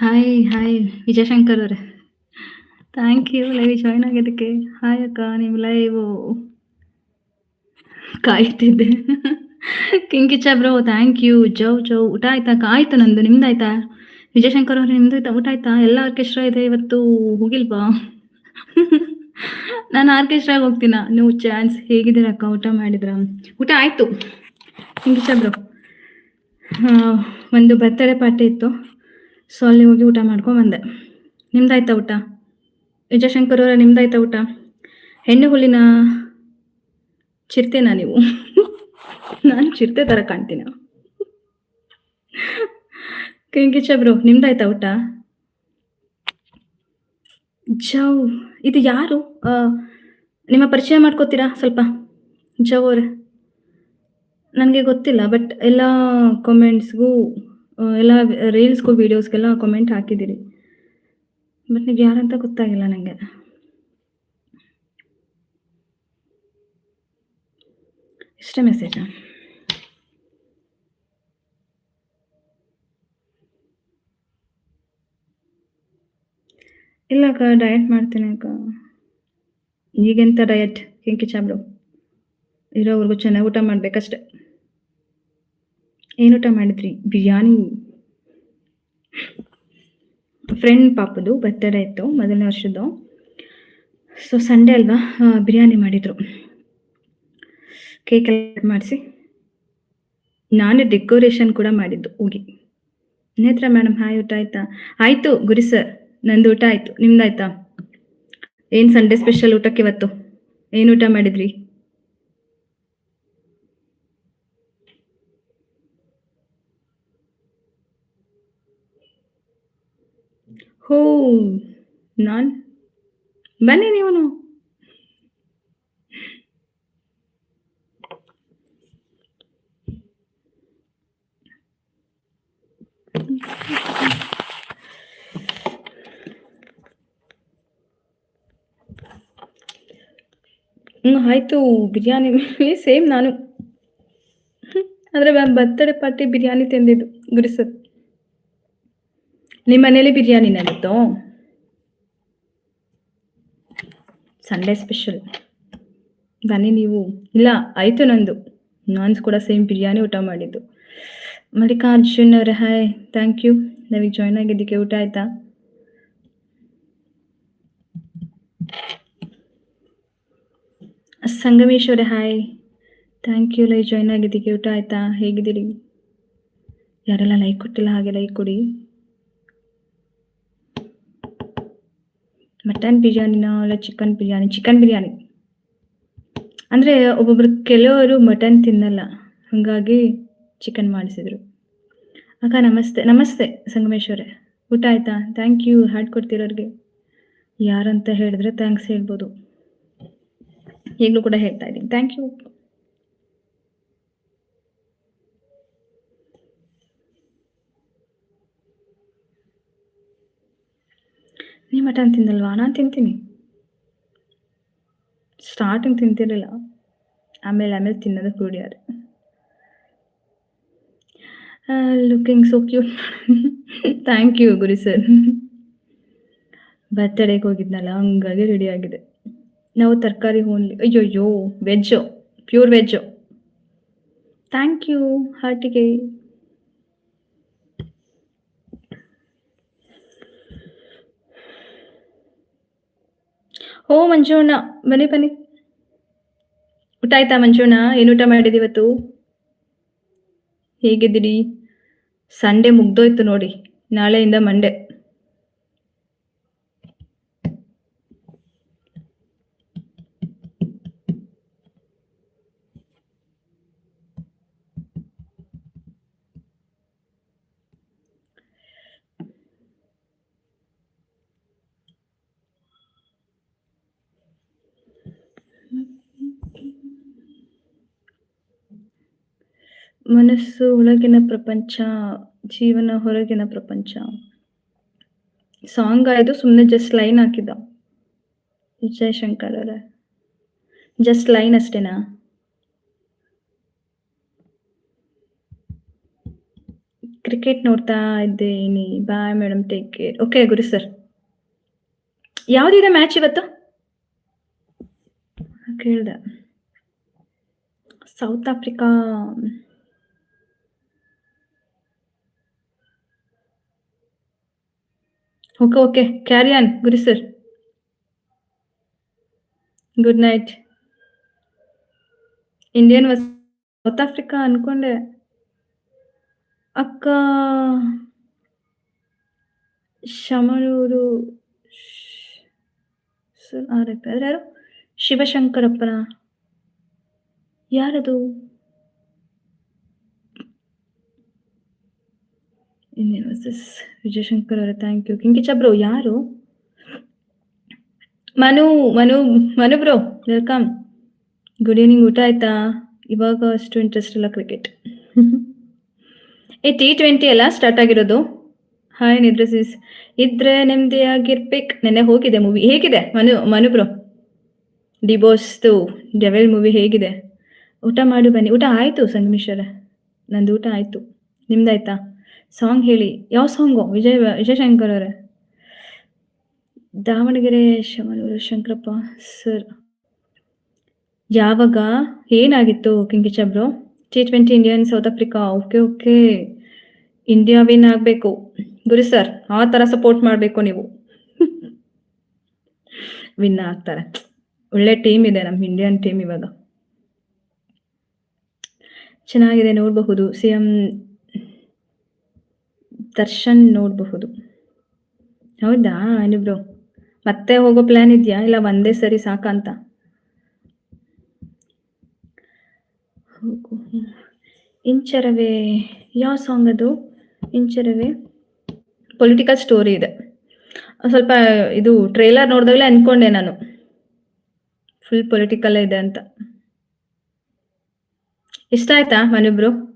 Hi hi Vijayashankar ಅವರೇ. Thank you live join ಆಗಿದ್ದಕ್ಕೆ. Hi ಅಕ್ಕ ನಿಮ್ಮ ಲೈವ್ ಕಾಯ್ತಿದ್ದೆ. ಕಿಂಕಿಚ ಬ್ರೋ ಥ್ಯಾಂಕ್ ಯು ಜೌ ಜೌ ಊಟ ಆಯ್ತಾ? ಕಾಯ್ತು ನಂದು? ನಿಮ್ದಾಯ್ತಾ? ವಿಜಯಶಂಕರ್ ಅವ್ರೆ ನಿಮ್ದು ಆಯ್ತಾ ಊಟ ಆಯ್ತಾ? ಎಲ್ಲ ಆರ್ಕೆಸ್ಟ್ರಾ ಇದೆ ಇವತ್ತು? ಹೋಗಿಲ್ವಾ? ನಾನು ಆರ್ಕೆಸ್ಟ್ರಾಗೆ ಹೋಗ್ತೀನ? ನೀವು ಚಾನ್ಸ್ ಹೇಗಿದ್ದೀರಕ್ಕ ಊಟ ಮಾಡಿದ್ರ? ಊಟ ಆಯಿತು. ಕಿಂಕಿಚ ಬ್ರೋ ಒಂದು ಬರ್ತಡೇ ಪಾರ್ಟಿ ಇತ್ತು. ಸೊ ಅಲ್ಲಿ ಹೋಗಿ ಊಟ ಮಾಡ್ಕೊಂಡು ಬಂದೆ. ನಿಮ್ದಾಯ್ತಾ ಊಟ? ವಿಜಯಶಂಕರ್ ಅವರ, ನಿಮ್ದಾಯ್ತಾ ಊಟ? ಹೆಣ್ಣು ಹುಲ್ಲಿನ ಚಿರ್ತೆನಾ ನೀವು? ನಾನು ಚಿರ್ತೆ ಥರ ಕಾಣ್ತೀನ. ಕಿಂಕಿಚ ಬ್ರೋ, ನಿಮ್ದಾಯ್ತಾ ಊಟ? ಜೌ ಇದು ಯಾರು? ನಿಮ್ಮ ಪರಿಚಯ ಮಾಡ್ಕೋತೀರಾ ಸ್ವಲ್ಪ? ಜವ್ ಅವರೇ. ನನಗೆ ಗೊತ್ತಿಲ್ಲ ಬಟ್ ಎಲ್ಲ ಕಾಮೆಂಟ್ಸ್ಗೂ ಎಲ್ಲ ರೀಲ್ಸ್ಗೂ ವೀಡಿಯೋಸ್ಗೆಲ್ಲ ಕಮೆಂಟ್ ಹಾಕಿದ್ದೀರಿ. ಬಟ್ ನೀವು ಯಾರಂತ ಗೊತ್ತಾಗಿಲ್ಲ ನನಗೆ ಇಷ್ಟೇ ಮೆಸೇಜಾ ಇಲ್ಲ ಅಕ್ಕ ಡಯಟ್ ಮಾಡ್ತೀನಿ ಅಕ್ಕ. ಈಗೆಂತ ಡಯಟ್ ಕೆಂಕಿ ಚಾಬ್ಳು ಇರೋವರೆಗೂ ಚೆನ್ನಾಗಿ ಊಟ ಮಾಡಬೇಕಷ್ಟೆ. ಏನು ಊಟ ಮಾಡಿದ್ರಿ? ಬಿರಿಯಾನಿ. ಫ್ರೆಂಡ್ ಪಾಪದು ಬರ್ತಡೇ ಇತ್ತು, ಮೊದಲನೇ ವರ್ಷದ್ದು. ಸೊ ಸಂಡೇ ಅಲ್ವಾ? ಬಿರಿಯಾನಿ ಮಾಡಿದರು. ಕೇಕ್ ಎಲ್ಲ ಮಾಡಿಸಿ. ನಾನು ಡೆಕೋರೇಷನ್ ಕೂಡ ಮಾಡಿದ್ದು ಹೋಗಿ ನೇತ್ರ ಮೇಡಮ್ ಹಾಯ್, ಊಟ ಆಯ್ತಾ? ಆಯಿತು, ಗುರಿ ಸರ್ ನಂದು ಊಟ ಆಯಿತು. ನಿಮ್ದಾಯ್ತಾ? ಏನು ಸಂಡೇ ಸ್ಪೆಷಲ್ ಊಟಕ್ಕೆ ಇವತ್ತು? ಏನು ಊಟ ಮಾಡಿದ್ರಿ? ಹೋ ನಾನು ಬನ್ನಿ ನೀವು ಹ್ಞೂ ಆಯಿತು ಬಿರಿಯಾನಿ ಸೇಮ್ ನಾನು ಅಂದರೆ ಬರ್ತಡೇ ಪಾರ್ಟಿ ಬಿರಿಯಾನಿ ತಿಂದಿದ್ದು ಗುರು ಸರ್ ನಿಮ್ಮ ಮನೇಲಿ ಬಿರಿಯಾನಿ ನಡೀತು? ಸಂಡೇ ಸ್ಪೆಷಲ್ ಬನ್ನಿ ನೀವು. ಇಲ್ಲ, ಆಯಿತು ನಂದು. ನಾನ್ಸ್ ಕೂಡ ಸೇಮ್ ಬಿರಿಯಾನಿ ಊಟ ಮಾಡಿದ್ದು. ಮಲ್ಲಿಕಾರ್ಜುನ್ ಅವರೇ ಹಾಯ್ ಥ್ಯಾಂಕ್ ಯು ನಾವೀಗ ಜಾಯ್ನ್ ಆಗಿದ್ದಕ್ಕೆ ಊಟ ಆಯ್ತಾ? ಸಂಗಮೇಶ್ ಅವರೇ hi thank you live join ಆಗಿದ್ದಕ್ಕೆ ಊಟ ಆಯ್ತಾ? ಹೇಗಿದ್ದೀರಿ? ಯಾರೆಲ್ಲ ಲೈಕ್ ಕೊಟ್ಟಿಲ್ಲ ಹಾಗೆ ಲೈಕ್ ಕೊಡಿ. ಮಟನ್ ಬಿರಿಯಾನಿನ ಅಲ್ಲ ಚಿಕನ್ ಬಿರಿಯಾನಿ? ಚಿಕನ್ ಬಿರಿಯಾನಿ. ಅಂದರೆ ಒಬ್ಬೊಬ್ರು ಕೆಲವರು ಮಟನ್ ತಿನ್ನಲ್ಲ. ಹಾಗಾಗಿ ಚಿಕನ್ ಮಾಡಿಸಿದ್ರು. ಅಕ್ಕ, ನಮಸ್ತೆ. ನಮಸ್ತೆ, ಸಂಗಮೇಶ್ವರೇ. ಊಟ ಆಯ್ತಾ? ಥ್ಯಾಂಕ್ ಯು ಹಾಡ್ ಕೊಡ್ತಿರೋರಿಗೆ. ಯಾರಂತ ಹೇಳಿದ್ರೆ ಥ್ಯಾಂಕ್ಸ್ ಹೇಳ್ಬೋದು. ಈಗಲೂ ಕೂಡ ಹೇಳ್ತಾ ಇದ್ದೀನಿ. ಥ್ಯಾಂಕ್ ಯು ನೀವು ಮಟನ್ ತಿಂದಲ್ವಾ? ನಾನು ತಿಂತೀನಿ. ಸ್ಟಾರ್ಟಿಂಗ್ ತಿಂತಿರಲಿಲ್ಲ. ಆಮೇಲೆ ಆಮೇಲೆ ತಿನ್ನೋದಕ್ಕೆ ರೂಢಿಯಾದೆ looking so cute thank you Guri sir ಬರ್ತಡೇಗೆ ಹೋಗಿದ್ನಲ್ಲ, ಹಂಗಾಗಿ ರೆಡಿ ಆಗಿದೆ. ನಾವು ತರಕಾರಿ ಓನ್ಲಿ ಅಯ್ಯೋ ಅಯ್ಯೋ veg pure veg thank you ಹಾರ್ಟಿಗೆ ಓ ಮಂಜುಣ್ಣ, ಬನ್ನಿ ಬನ್ನಿ. ಊಟ ಆಯ್ತಾ ಮಂಜುಣ್ಣ? ಏನು ಊಟ ಮಾಡಿದ ಇವತ್ತು? ಹೇಗಿದ್ದೀರಿ? ಸಂಡೇ ಮುಗ್ದೋಯ್ತು ನೋಡಿ. ನಾಳೆಯಿಂದ ಮಂಡೇ ಮನಸ್ಸು ಒಳಗಿನ ಪ್ರಪಂಚ, ಜೀವನ ಹೊರಗಿನ ಪ್ರಪಂಚ ಸಾಂಗ್ ಆಯ್ದು ಸುಮ್ಮನೆ ಜಸ್ಟ್ ಲೈನ್ ಹಾಕಿದ್ದ ವಿಜಯಶಂಕರ್ ಅವರ ಜಸ್ಟ್ ಲೈನ್ ಅಷ್ಟೇನಾ ಕ್ರಿಕೆಟ್ ನೋಡ್ತಾ ಇದ್ದೀನಿ. Bye madam take care. Okay Guru sir. ಯಾವ್ದಿದೆ match ಇವತ್ತು? ಕೇಳ್ದೆ. South Africa okay, okay. Carry on Guru sir. Good night. Indian versus South Africa ಅನ್ಕೊಂಡೆ. ಅಕ್ಕ ಶಮನೂರು. ಅದ್ರ್ಯಾರು? ಶಿವಶಂಕರಪ್ಪನ? ಯಾರದು? ಇಂಡಿಯನ್ ವರ್ಸಸ್ ವಿಜಯಶಂಕರ್ ಅವರ ಥ್ಯಾಂಕ್ ಯು. ಕಿಂಕಿಚ ಬ್ರೋ ಯಾರು? Manu, Manu, Manu bro welcome. Good evening ಊಟ ಆಯ್ತಾ? ಇವಾಗ ಅಷ್ಟು ಇಂಟ್ರೆಸ್ಟ್ ಇಲ್ಲ ಕ್ರಿಕೆಟ್. ಏ ಟಿ20 ಅಲ್ಲ ಸ್ಟಾರ್ಟ್ ಆಗಿರೋದು? ಹಾಯ್ ನಿದ್ರಸಿಸ್. ಇದ್ರೆ ನೆಮ್ಮದಿಯಾಗಿರ್ಬೇಕು ನೆನ್ನೆ ಹೋಗಿದೆ ಮೂವಿ. ಹೇಗಿದೆ? Manu, Manu bro. The Devil movie ಹೇಗಿದೆ? ಊಟ ಮಾಡಿ ಬನ್ನಿ. ಊಟ ಆಯಿತು ಸಂಗಮೇಶ್ವರ. ನಂದು ಊಟ ಆಯಿತು ನಿಮ್ದಾಯ್ತಾ? ಸಾಂಗ್ ಹೇಳಿ. ಯಾವ ಸಾಂಗು? ವಿಜಯ ವಿಜಯಶಂಕರ್ ಅವರೇ. ದಾವಣಗೆರೆ ಶಮನೂರು ಶಂಕರಪ್ಪ ಸರ್. ಯಾವಾಗ? ಏನಾಗಿತ್ತು ಕಿಂಕಿಚ bro? T20 Indian South Africa. Okay, okay. India win ಆಗಬೇಕು ಗುರು ಸರ್ ಆ ಥರ ಸಪೋರ್ಟ್ ಮಾಡಬೇಕು ನೀವು. ವಿನ್ ಆಗ್ತಾರೆ. ಒಳ್ಳೆ ಟೀಮ್ ಇದೆ ನಮ್ಮ ಇಂಡಿಯನ್ ಟೀಮ್ ಇವಾಗ. ಚೆನ್ನಾಗಿದೆ ನೋಡಬಹುದು. ಸಿಎಂ ದರ್ಶನ್ ನೋಡಬಹುದು. ಹೌದಾ? ಅನುಬ್ರೋ ಮತ್ತೆ ಹೋಗೋ ಪ್ಲಾನ್ ಇದೆಯಾ ಇಲ್ಲ ಒಂದೇ ಸರಿ ಸಾಕಾ ಅಂತ? ಇಂಚರವೇ, ಯಾವ ಸಾಂಗ್ ಅದು? ಇಂಚರವೇ ಪೊಲಿಟಿಕಲ್ ಸ್ಟೋರಿ ಇದೆ. ಸ್ವಲ್ಪ ಇದು ಟ್ರೇಲರ್ ನೋಡಿದಾಗಲೇ ಅನ್ಕೊಂಡೆ ನಾನು. ಫುಲ್ ಪೊಲಿಟಿಕಲ್ ಇದೆ ಅಂತ. ಇಷ್ಟ ಆಯ್ತಾ ಮನು ಬ್ರೋ?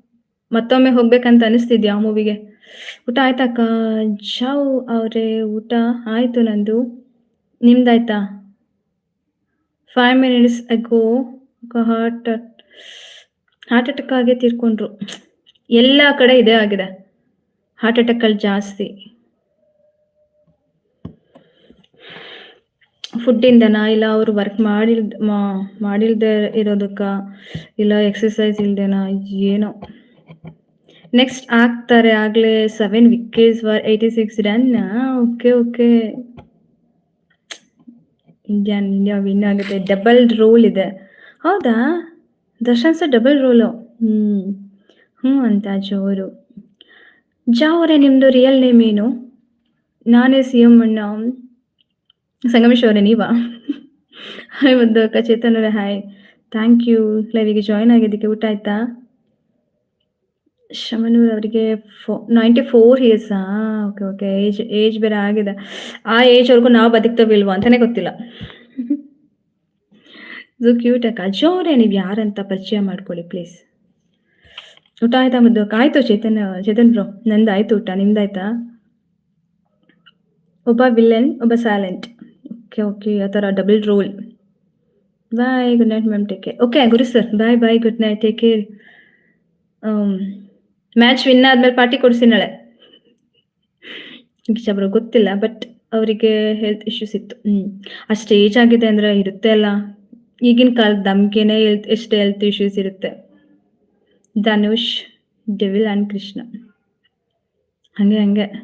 ಮತ್ತೊಮ್ಮೆ ಹೋಗ್ಬೇಕಂತ ಅನಿಸ್ತಿದ್ಯಾ ಮೂವಿಗೆ? ಊಟ ಆಯ್ತಾ ಅಕ್ಕ? ಜಾವ್ ಅವರೇ, ಊಟ ಆಯಿತು ನಂದು. ನಿಮ್ದಾಯ್ತಾ? Five minutes ago heart heart attack ಆಗೇ ತೀರ್ಕೊಂಡ್ರು. ಎಲ್ಲ ಕಡೆ ಇದೇ ಆಗಿದೆ. ಹಾರ್ಟ್ ಅಟ್ಯಾಕ್‌ಗಳು ಜಾಸ್ತಿ. ಫುಡ್ಡಿಂದನಾ? ಇಲ್ಲ ಅವರು ವರ್ಕ್ ಮಾಡಿಲ್ ಮಾಡಿಲ್ದೇ ಇರೋದಕ್ಕ ಇಲ್ಲ ಎಕ್ಸಸೈಸ್ ಇಲ್ದೇನಾ? ಏನೋ. ನೆಕ್ಸ್ಟ್ ಆಗ್ತಾರೆ ಆಗ್ಲೇ seven wickets for eighty six run okay, okay. India India win ಆಗುತ್ತೆ. ಡಬಲ್ ರೋಲ್ ಇದೆ. ಹೌದಾ? Darshan sir double role. ಹ್ಮ್. ಹ್ಞೂ ಅಂತ ಜೋರು. ಜಾವ್ ಅವರೇ ನಿಮ್ದು ರಿಯಲ್ ನೇಮ್ ಏನು? ನಾನೇ ಸಿ ಎಂ ಅಣ್ಣ. ಸಂಗಮೇಶ್ ಅವರೇ ನೀವಾ? ಹಾಯ್ ಮದ್ದು ಅಕ್ಕ. ಚೇತನ್ ಅವರೇ ಹಾಯ್. ಥ್ಯಾಂಕ್ ಯು ಲೈವಿಗೆ ಜಾಯಿನ್ ಆಗಿದ್ದಕ್ಕೆ. ಊಟ ಆಯ್ತಾ? ಶಮನೂರ್ ಅವರಿಗೆ ಫೋ 94 ಇಯರ್ಸಾ? Okay, okay. ಏಜ್ ಏಜ್ ಬೇರೆ ಆಗಿದೆ. ಆ ಏಜ್‌ವರೆಗೂ ನಾವು ಬದುಕ್ತೇವೋ ಅಂತಲೇ ಗೊತ್ತಿಲ್ಲ. ಇದು ಕ್ಯೂಟ್ ಅಕ್ಕ. ಅಜ್ಜು ಅವರೇ ನೀವು ಯಾರಂತ ಪರಿಚಯ ಮಾಡ್ಕೊಳ್ಳಿ ಪ್ಲೀಸ್. ಊಟ ಆಯ್ತಾ ಮುದ್ದು? ಆಯ್ತು ಚೇತನ್ ಚೇತನ್ ಬ್ರೋ. ನಂದಾಯ್ತು ಊಟ. ನಿಮ್ದಾಯ್ತಾ? ಒಬ್ಬ ವಿಲನ್, ಒಬ್ಬ ಸೈಲೆಂಟ್. Okay, okay. ಆ ಥರ double role. Bye. Good night ma'am take care. Okay ಗುರು sir. Bye, bye. Good night. Take care. Match win ಆದ್ಮೇಲೆ ಪಾರ್ಟಿ ಕೊಡಿಸಿ ನಾಳೆ. ಕಿಂಕಿಚ ಗೊತ್ತಿಲ್ಲ. ಬಟ್ ಅವರಿಗೆ ಹೆಲ್ತ್ ಇಶ್ಯೂಸ್ ಇತ್ತು. ಹ್ಮ್. ಅಷ್ಟು ಏಜ್ ಆಗಿದೆ ಅಂದ್ರೆ ಇರುತ್ತೆ ಅಲ್ಲ. ಈಗಿನ ಕಾಲದ ನಮ್ಗೇನೆ ಹೆಲ್ತ್ ಎಷ್ಟು ಹೆಲ್ತ್ ಇಶ್ಯೂಸ್ ಇರುತ್ತೆ. Dhanush, Devil and Krishna. ಹಂಗೆ, ಹಂಗೆ.